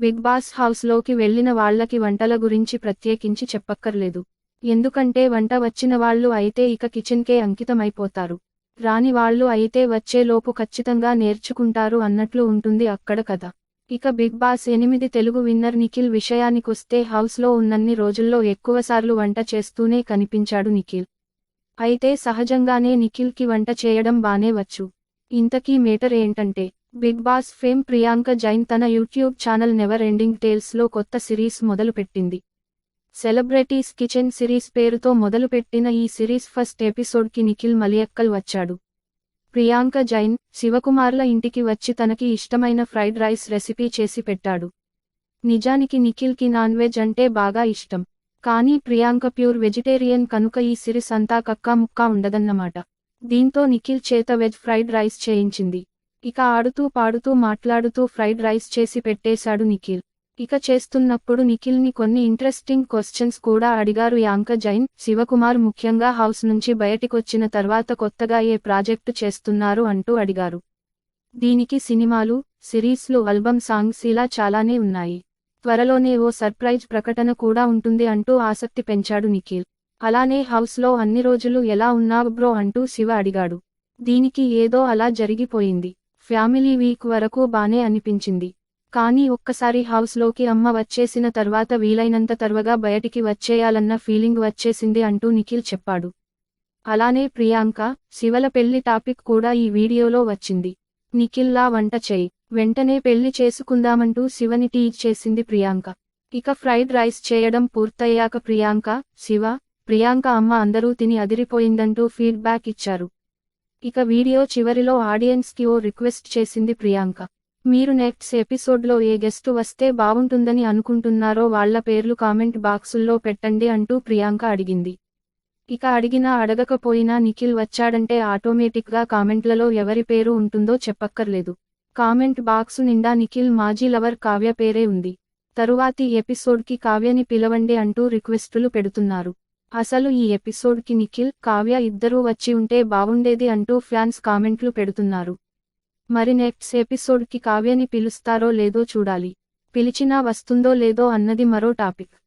Big boss హౌస్లోకి వెళ్ళిన వాళ్ళకి వంటల గురించి ప్రత్యేకించి చెప్పక్కర్లేదు. ఎందుకంటే వంట వచ్చిన వాళ్ళు అయితే ఇక కిచెన్కే అంకితమైపోతారు. రాని వాళ్ళు అయితే వచ్చేలోపు ఖచ్చితంగా నేర్చుకుంటారు అన్నట్లు ఉంటుంది అక్కడ కథ. ఇక బిగ్ బాస్ ఎనిమిది తెలుగు విన్నర్ నిఖిల్ విషయానికొస్తే హౌస్లో ఉన్నన్ని రోజుల్లో ఎక్కువసార్లు వంట చేస్తూనే కనిపించాడు నిఖిల్. అయితే సహజంగానే నిఖిల్కి వంట చేయడం బానే వచ్చు. ఇంతకీ మేటర్ ఏంటంటే Big Boss fame Priyanka Jain తన యూట్యూబ్ ఛానల్ నెవర్ ఎండింగ్ టేల్స్లో కొత్త సిరీస్ మొదలుపెట్టింది. సెలబ్రిటీస్ కిచెన్ సిరీస్ పేరుతో మొదలుపెట్టిన ఈ సిరీస్ ఫస్ట్ ఎపిసోడ్కి నిఖిల్ మలియక్కల్ వచ్చాడు. ప్రియాంక జైన్ శివకుమార్ల ఇంటికి వచ్చి తనకి ఇష్టమైన ఫ్రైడ్ రైస్ రెసిపీ చేసి పెట్టాడు. నిజానికి నిఖిల్కి నాన్ వెజ్ అంటే బాగా ఇష్టం. కానీ ప్రియాంక ప్యూర్ వెజిటేరియన్ కనుక ఈ సిరీస్ అంతా కక్కా ముక్కా ఉండదన్నమాట. దీంతో నిఖిల్ చేత వెజ్ ఫ్రైడ్ రైస్ చేయించింది. ఇక ఆడుతూ పాడుతూ మాట్లాడుతూ ఫ్రైడ్ రైస్ చేసి పెట్టేశాడు నిఖిల్. ఇక చేస్తున్నప్పుడు నిఖిల్ని కొన్ని ఇంట్రెస్టింగ్ క్వశ్చన్స్ కూడా అడిగారు యాంక జైన్. శివకుమార్ ముఖ్యంగా హౌస్ నుంచి బయటికొచ్చిన తర్వాత కొత్తగా ఏ ప్రాజెక్టు చేస్తున్నారు అంటూ అడిగారు. దీనికి సినిమాలు సిరీస్లు ఆల్బమ్ సాంగ్స్ ఇలా చాలానే ఉన్నాయి. త్వరలోనే ఓ సర్ప్రైజ్ ప్రకటన కూడా ఉంటుంది అంటూ ఆసక్తి పెంచాడు నిఖిల్. అలానే హౌస్లో అన్ని రోజులు ఎలా ఉన్నావు బ్రో అంటూ శివ అడిగాడు. దీనికి ఏదో అలా జరిగిపోయింది. ఫ్యామిలీ వీక్ వరకు బానే అనిపించింది. కానీ ఒక్కసారి హౌస్లోకి అమ్మ వచ్చేసిన తర్వాత వీలైనంత త్వరగా బయటికి వచ్చేయాలన్న ఫీలింగ్ వచ్చేసింది అంటూ నిఖిల్ చెప్పాడు. అలానే ప్రియాంక శివల పెళ్ళి టాపిక్ కూడా ఈ వీడియోలో వచ్చింది. నిఖిల్లా వంట చేయి. వెంటనే పెళ్ళి చేసుకుందామంటూ శివని టీచ్ చేసింది ప్రియాంక. ఇక ఫ్రైడ్ రైస్ చేయడం పూర్తయ్యాక ప్రియాంక శివ ప్రియాంక అమ్మ అందరూ తిని అదిరిపోయిందంటూ ఫీడ్బ్యాక్ ఇచ్చారు. ఇక వీడియో చివరిలో ఆడియన్స్కి ఓ రిక్వెస్ట్ చేసింది ప్రియాంక. మీరు నెక్స్ట్ ఎపిసోడ్లో ఏ గెస్ట్ వస్తే బాగుంటుందని అనుకుంటున్నారో వాళ్ళ పేర్లు కామెంట్ బాక్సుల్లో పెట్టండి అంటూ ప్రియాంక అడిగింది. ఇక అడిగినా అడగకపోయినా నిఖిల్ వచ్చాడంటే ఆటోమేటిక్గా కామెంట్లలో ఎవరి పేరు ఉంటుందో చెప్పక్కర్లేదు. కామెంట్ బాక్సు నిండా నిఖిల్ మాజీ లవర్ కావ్య పేరే ఉంది. తరువాతి ఎపిసోడ్కి కావ్యని పిలవండి అంటూ రిక్వెస్టులు పెడుతున్నారు. అసలు ఈ ఎపిసోడ్కి నిఖిల్ కావ్య ఇద్దరూ వచ్చి ఉంటే బావుండేది అంటూ ఫ్యాన్స్ కామెంట్లు పెడుతున్నారు. మరి నెక్స్ట్ ఎపిసోడ్కి కావ్యని పిలుస్తారో లేదో చూడాలి. పిలిచినా వస్తుందో లేదో అన్నది మరో టాపిక్.